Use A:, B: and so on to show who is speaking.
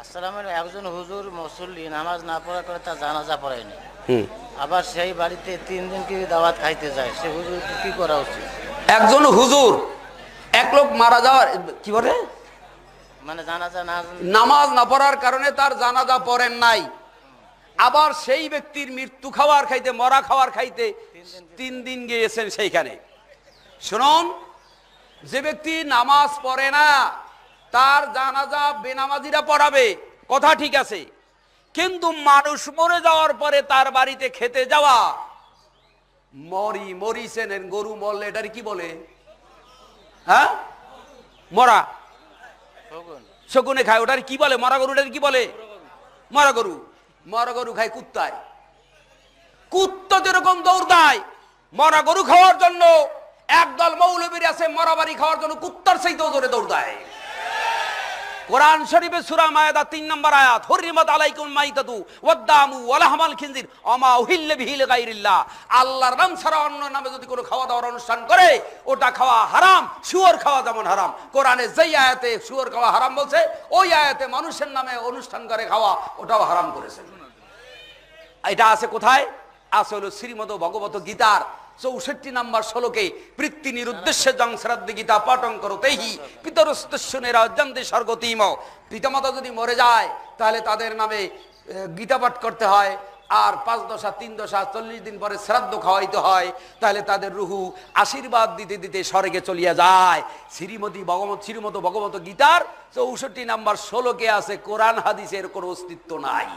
A: আসসালাম একজন হুজুর মুসল্লি নামাজ না পড়ার করে তার জানাজা পড়ায়নি। আবার সেই বাড়িতে তিন দিন কি দাওয়াত খাইতে যায়? সে হুজুর কি করা উচিত?
B: একজন হুজুর এক লোক মারা যাওয়ার কি বলে?
A: মানে জানাজা
B: নামাজ না পড়ার কারণে তার জানাজা পড়েন নাই। আবার সেই ব্যক্তির মৃত্যু খাওয়ার খাইতে মরা খাওয়ার খাইতে তিন দিন গিয়েছেন সেইখানে। শুনুন যে ব্যক্তি নামাজ পড়ে না তার জানাজা বেনামাজিরা পড়াবে। কথা ঠিক আছে। কিন্তু মানুষ মরে যাওয়ার পরে তার বাড়িতে খেতে যাওয়া। মরি মরিছেন গরু মরলে এটার কি বলে? হ্যাঁ? মরা।
A: শগুন
B: শকুনে খায় ওটার কি বলে? মরা গরুটার কি বলে? মরা গরু। মরা গরু খায় কুত্তায়। কুত্তা যেরকম দৌড় দেয় মরা গরু খাওয়ার জন্য একদল মৌলবীর আছে মরা বাড়ি খাওয়ার জন্য কুত্তার সেই দৌড়ে দৌড় দেয়। কোরআন শরীফে সূরা মায়াদা তিন নম্বর আয়াত, হরিমত আলাইকুম মাইতাতু ওয়াদ্দামু ওয়ালাহমাল খিনজির অমা উহিল্লে বিহিল গাইরিল্লাহ আল্লাহর নাম ছাড়া অন্য নামে যদি কোনো খাওয়া দাওয়ার অনুষ্ঠান করে, ওটা খাওয়া হারাম, শুয়োর খাওয়া যেমন হারাম। কোরআনে যেই আয়াতে শুয়োর খাওয়া হারাম বলছে, ওই আয়াতে মানুষের নামে অনুষ্ঠান করে খাওয়া, ওটাও হারাম করেছে। এটা আছে কোথায়? আছে হলো শ্রীমদ ভগবত গীতার চৌষট্টি নাম্বার শ্লোকে বৃত্তিনির উদ্দেশ্যে জং শ্রাদ্ধ গীতা পাঠন করো তেহি পিতরস্তস্যনের অজান্তে স্বর্গতিম। পিতামাতা যদি মরে যায়, তাহলে তাদের নামে গীতা পাঠ করতে হয়। আর পাঁচ দশা, তিন দশা, চল্লিশ দিন পরে শ্রাদ্ধ খাওয়াইতে হয়, তাহলে তাদের রুহু আশীর্বাদ দিতে দিতে স্বর্গে চলিয়া যায়। শ্রীমতী ভগবত শ্রীমত ভগবত গীতার চৌষট্টি নাম্বার ষোলোকে আছে, কোরআন হাদিসের কোনো অস্তিত্ব নাই।